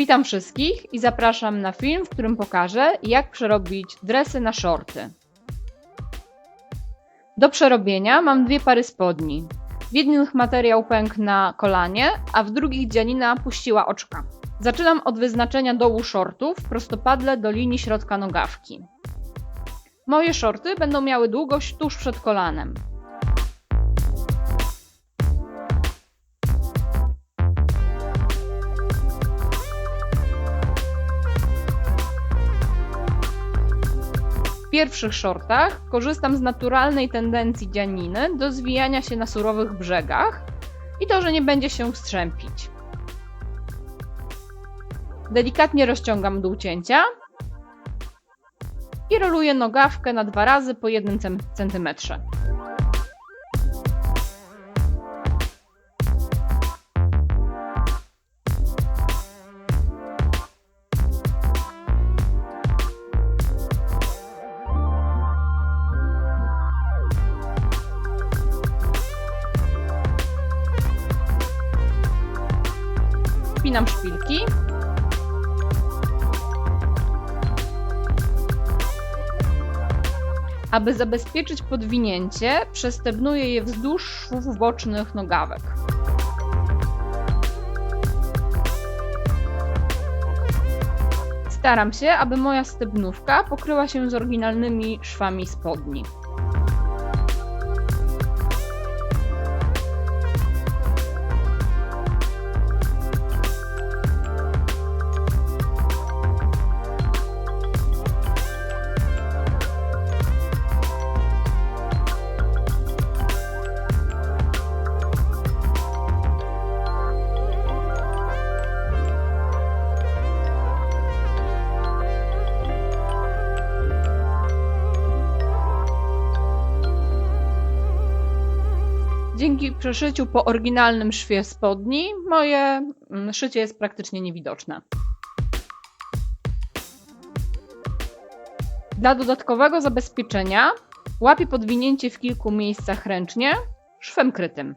Witam wszystkich i zapraszam na film, w którym pokażę, jak przerobić dresy na shorty. Do przerobienia mam dwie pary spodni. W jednych materiał pękł na kolanie, a w drugich dzianina puściła oczka. Zaczynam od wyznaczenia dołu shortów prostopadle do linii środka nogawki. Moje shorty będą miały długość tuż przed kolanem. W pierwszych shortach korzystam z naturalnej tendencji dzianiny do zwijania się na surowych brzegach i to, że nie będzie się strzępić. Delikatnie rozciągam dół cięcia i roluję nogawkę na dwa razy po 1 cm. Wpinam szpilki. Aby zabezpieczyć podwinięcie, przestebnuję je wzdłuż szwów bocznych nogawek. Staram się, aby moja stebnówka pokryła się z oryginalnymi szwami spodni. Dzięki przeszyciu po oryginalnym szwie spodni, moje mm, szycie jest praktycznie niewidoczne. Dla dodatkowego zabezpieczenia łapię podwinięcie w kilku miejscach ręcznie szwem krytym.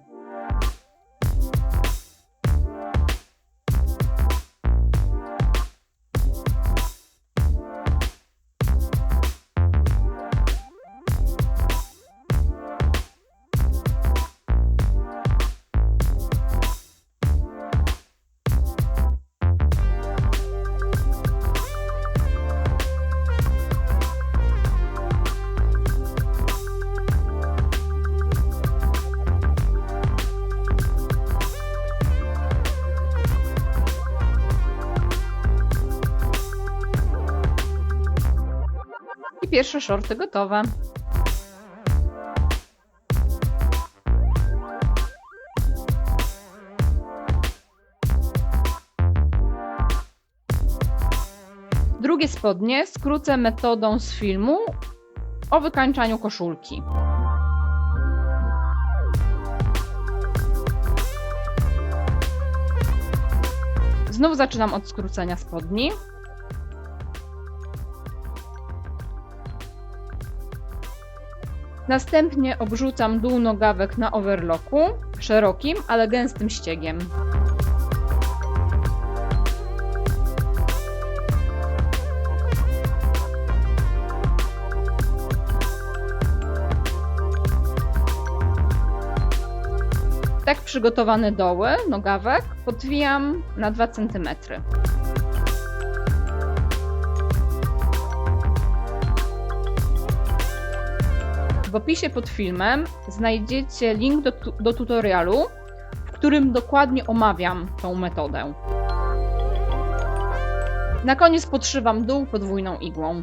Pierwsze shorty gotowe. Drugie spodnie skrócę metodą z filmu o wykańczaniu koszulki. Znów zaczynam od skrócenia spodni. Następnie obrzucam dół nogawek na overlocku, szerokim, ale gęstym ściegiem. Tak przygotowane doły nogawek podwijam na 2 cm. W opisie pod filmem znajdziecie link do, do tutorialu, w którym dokładnie omawiam tą metodę. Na koniec podszywam dół podwójną igłą.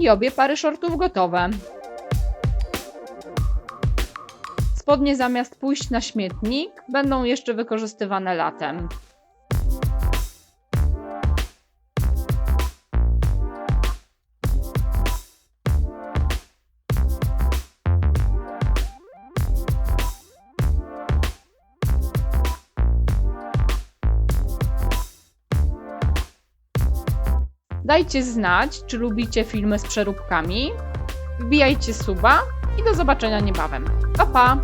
I obie pary shortów gotowe. Spodnie zamiast pójść na śmietnik, będą jeszcze wykorzystywane latem. Dajcie znać, czy lubicie filmy z przeróbkami. Wbijajcie suba i do zobaczenia niebawem. Pa pa!